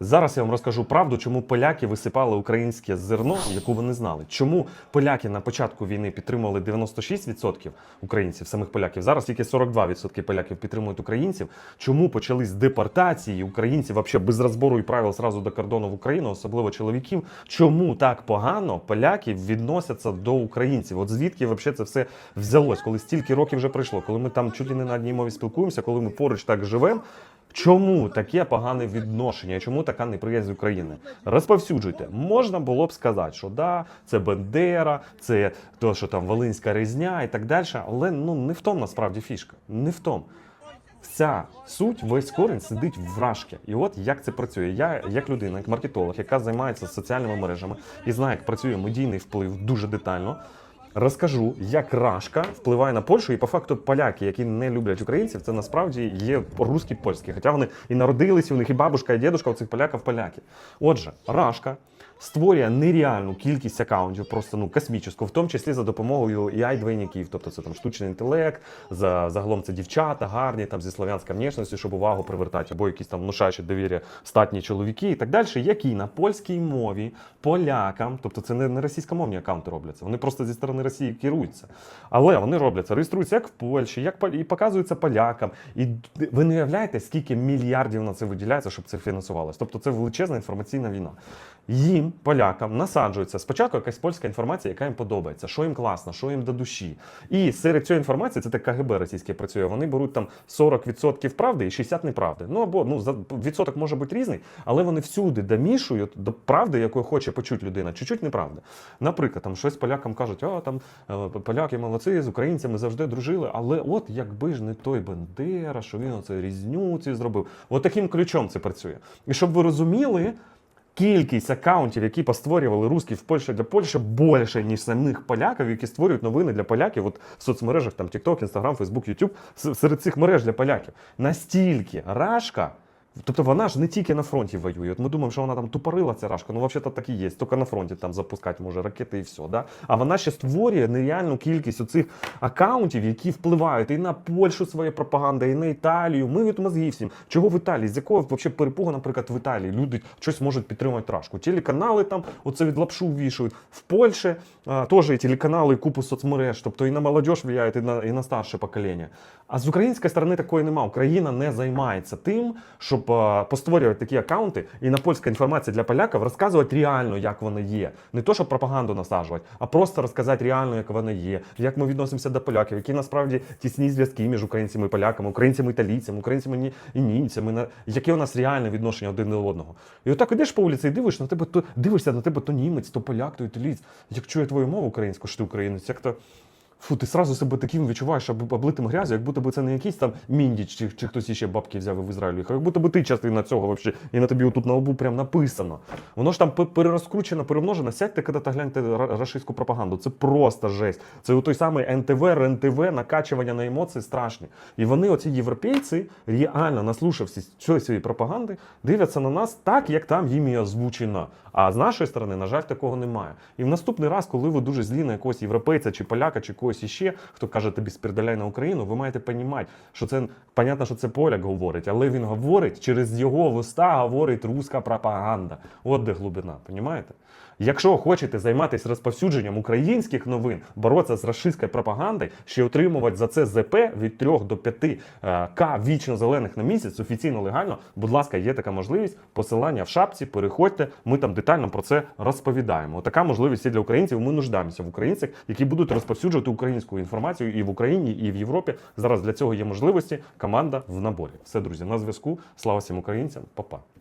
Зараз я вам розкажу правду, чому поляки висипали українське зерно, яку вони знали. Чому поляки на початку війни підтримували 96% українців, самих поляків. Зараз тільки 42% поляків підтримують українців. Чому почались депортації українців вообще без розбору і правил зразу до кордону в Україну, особливо чоловіків? Чому так погано поляки відносяться до українців? От звідки вообще це все взялось, коли стільки років вже пройшло, коли ми там чуть ли не на одній мові спілкуємося, коли ми поруч так живемо. Чому таке погане відношення? і Чому така неприязнь України? Розповсюджуйте. Можна було б сказати, що да, це Бендера, це то, що там Волинська різня і так далі. Але ну не в тому насправді фішка. Не в тому. Вся суть, весь корінь сидить в рашки. І от як це працює. Я, як людина, як маркетолог, яка займається соціальними мережами і знає, як працює медійний вплив дуже детально. Розкажу, як рашка впливає на Польщу, і по факту поляки, які не люблять українців, це насправді є русські польські. Хоча вони і народилися, у них і бабушка, і дідушка у цих поляків поляки. Отже, рашка створює нереальну кількість акаунтів, просто ну космічну, в тому числі за допомогою ai двойників тобто це там штучний інтелект, за загалом це дівчата, гарні там зі слов'янською внешністю, щоб увагу привертати, або якісь там внушаючі довір'я статні чоловіки і так далі, які на польській мові полякам, тобто це не, не російськомовні акаунти робляться, вони просто зі сторони Росії керуються. Але вони робляться, реєструються як в Польщі, як і показуються полякам. І ви не уявляєте, скільки мільярдів на це виділяється, щоб це фінансувалось. Тобто це величезна інформаційна війна. Їм, полякам, насаджується спочатку якась польська інформація, яка їм подобається, що їм класно, що їм до душі. І серед цієї інформації, це так КГБ російське працює, вони беруть там 40% правди і 60% неправди. Ну або ну відсоток може бути різний, але вони всюди домішують до правди, якої хоче почути людина, чуть-чуть неправди. Наприклад, там щось полякам кажуть, а там е, поляки молодці, з українцями завжди дружили. Але от якби ж не той Бендера, що він оце різню ці зробив. От таким ключом це працює. І щоб ви розуміли. Кількість акаунтів, які постворювали русські в Польщі для Польщі, більше, ніж самих поляків, які створюють новини для поляків. От в соцмережах там TikTok, Instagram, Facebook, YouTube, серед цих мереж для поляків. Настільки рашка. Тобто вона ж не тільки на фронті воює. От ми думаємо, що вона там тупорила ця рашка. Ну, взагалі так і є. Тільки на фронті там запускати може ракети і все. Да? А вона ще створює нереальну кількість оцих акаунтів, які впливають і на Польщу своєю пропагандою, і на Італію. Ми від мозгів всім. Чого в Італії? З якого взагалі перепугу, наприклад, в Італії люди щось можуть підтримати рашку? Телеканали там оце від лапшу вішають. В Польщі теж і телеканали, і купу соцмереж. Тобто і на молодіж впливають, і на, і на старше покоління. А з української сторони такої нема. Україна не займається тим, щоб постворювати такі акаунти і на польська інформація для поляків розказувати реально, як вони є. Не то, щоб пропаганду насаджувати, а просто розказати реально, як вони є, як ми відносимося до поляків, які насправді тісні зв'язки між українцями і поляками, українцями італійцями, українцями і німцями, яке у нас реальне відношення один до одного. І отак ідеш по вулиці і дивишся на тебе, то дивишся на тебе то німець, то поляк, то італієць. Як чує твою мову українську, що ти українець, як то. Фу, ти сразу себе таким відчуваєш об- облитим грязю, як будто би це не якийсь там міндіч чи, чи хтось іще бабки взяв в Ізраїль їхав, як будто би ти частина цього вообще, і на тобі отут на лбу прям написано. Воно ж там перерозкручено, перемножено. Сядьте, коли та гляньте ра- рашистську пропаганду. Це просто жесть. Це той самий НТВ, РНТВ, накачування на емоції страшні. І вони, оці європейці, реально наслушавшись цієї цієї пропаганди, дивляться на нас так, як там їм і озвучено. А з нашої сторони, на жаль, такого немає. І в наступний раз, коли ви дуже злі на якогось європейця чи поляка, чи когось іще, хто каже тобі спірдаляй на Україну, ви маєте розуміти, що це понятно, що це поляк говорить, але він говорить через його вуста говорить руська пропаганда. От де глибина, розумієте? Якщо хочете займатися розповсюдженням українських новин, боротися з рашистською пропагандою, ще отримувати за це ЗП від 3 до 5 е, вічно зелених на місяць, офіційно легально, будь ласка, є така можливість. Посилання в шапці, переходьте. Ми там детально про це розповідаємо. Така можливість є для українців. Ми нуждаємося в українцях, які будуть розповсюджувати українську інформацію і в Україні, і в Європі. Зараз для цього є можливості. Команда в наборі. Все, друзі, на зв'язку. Слава всім українцям, Па-па.